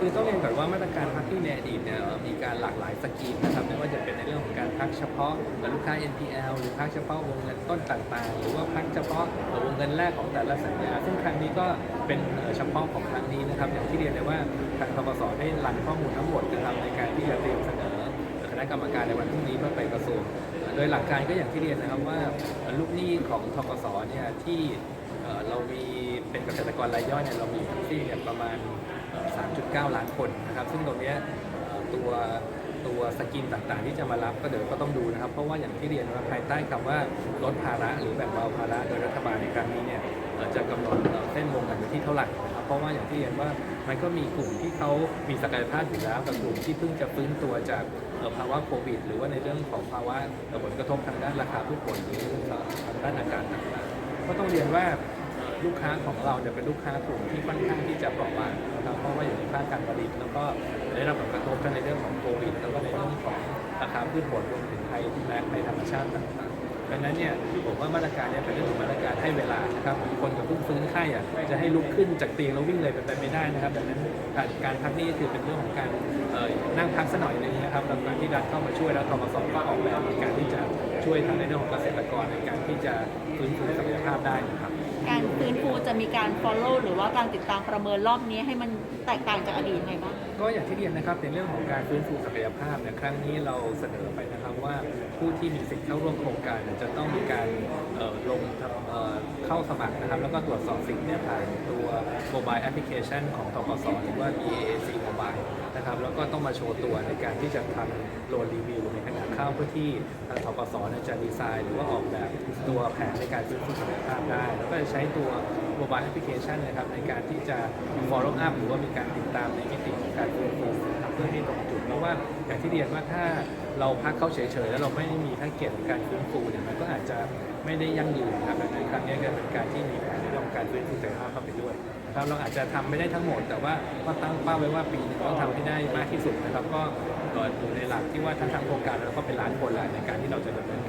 คือต้องเรียนก่อนว่ามาตรการพักที่ในอดีตเนี่ยมีการหลากหลายสกีมนะครับไม่ว่าจะเป็นในเรื่องของการพักเฉพาะกับลูกค้า NPL หรือพักเฉพาะวงเงินต้นต่างๆ หรือว่าพักเฉพาะวงเงินแรกของแต่ละสัญญา ซึ่งครั้งนี้ก็เป็นเอ่อเฉพาะของครั้งนี้นะครับอย่างที่เรียนเลยว่าทางธกสได้รันข้อมูลทั้งหมดนะครับในการที่จะเตรียมเสนอคณะกรรมการในวันพรุ่งนี้เพื่อไปกระทรวง ดยหลักการก็อย่างที่เรียนนะครับว่าลูกหนี้ของธกสเนี่ยที่เรามีเป็นเกษตรกรรายย่อยเนี่ยเรามีที่เนี่ยประมาณ 3.9 ล้านคนนะครับ ซึ่งตรงนี้ตัวตัวสกินต่างๆ ที่จะมารับก็เดี๋ยวก็ต้องดูนะครับ เพราะว่าอย่างที่เรียนว่าภายใต้คำว่าลดภาระหรือแบ่งเบาภาระโดยรัฐบาลในครั้งนี้เนี่ยจะกำหนดเส้นวงเงินอยู่ที่เท่าไหร่นะครับ เพราะว่าอย่างที่เรียนว่ามันก็มีกลุ่มที่เขามีศักยภาพอยู่แล้วกับกลุ่มที่เพิ่งจะฟื้นตัวจากภาวะโควิด หรือว่าในเรื่องของภาวะผลกระทบทางด้านราคาพืชผลหรือทางด้านอากาศต่างๆก็ต้องเรียนว่าลูกค้าของเราเนี่ยเป็นลูกค้ากลุ่มที่ค่อนข้างที่จะเปราะบางนะครับเพราะว่าอยู่ในภาคการผลิตแล้วก็ได้รับผลกระทบทั้งในเรื่องของโควิด แล้วก็ในเรื่องของราคาพืชผลรวมถึงภัยแล้งภัยธรรมชาติต่างๆ ดังนั้นเนี่ยผมว่ามาตรการเนี้เป็นเรื่องของมาตรการให้เวลานะครับคนกับเพิ่งฟื้นไข้อะจะให้ลุกขึ้นจากเตียงแล้ววิ่งเลยเป็นไปไม่ได้นะครับ ดังนั้นการพักนี่คือเป็นเรื่องของการนั่งพักสักหน่อยนึงนะครับแล้วการที่รัฐเข้ามาช่วยแล้วทกสก็ออกแบบในการที่จะช่วยทางในเรื่องของเกษตรกรในการที่จะฟื้นฟูศักยภาพได้นะครับ ฟื้นฟูจะมีการ follow หรือว่าการติดตามประเมินรอบนี้ให้มันแตกต่างจากอดีตยังไงบ้าง ก็อย่างที่เรียนนะครับในเรื่องของการฟื้นฟูศักยภาพเนี่ยครั้งนี้เราเสนอไปนะครับว่าผู้ที่มีสิทธิ์เข้าร่วมโครงการเนี่ยจะต้องมีการเอ่อลงทำเอ่อเข้าสมัครนะครับ แล้วก็ตรวจสอบสิทธิ์เนี่ยผ่านตัว โมบายแอปพลิเคชันของทกสหรือว่า BAC Mobile นะครับแล้วก็ต้องมาโชว์ตัวในการที่จะทำโลนรีวิวในขณะเข้าเพื่อที่ทางทกสจะดีไซน์หรือว่าออกแบบตัวแผนในการซื้อคุณภาพได้ แล้วก็จะใช้ตัวโมบายแอปพลิเคชันนะครับในการที่จะ follow up หรือว่ามีการติดตามใน ว่าอย่างที่เรียนว่าถ้าเราพักเขาเฉยๆ แล้วเราไม่มีแพ็กเกจของการฟื้นฟูเนี่ยมันก็อาจจะไม่ได้ยั่งยืนนะครับดังนั้นครั้งนี้ก็เป็นการที่มีแผนในเรื่องของการฟื้นฟูศักยภาพเข้าไปด้วยนะครับเราอาจจะทำไม่ได้ทั้งหมด แต่ว่าก็ตั้งเป้าไว้ว่าปีนึงต้องทำให้ได้มากที่สุดนะครับก็อยู่ในหลักที่ว่าถ้าทำโครงการแล้วก็เป็นล้านคนแล้วในการที่เราจะดำเนินการ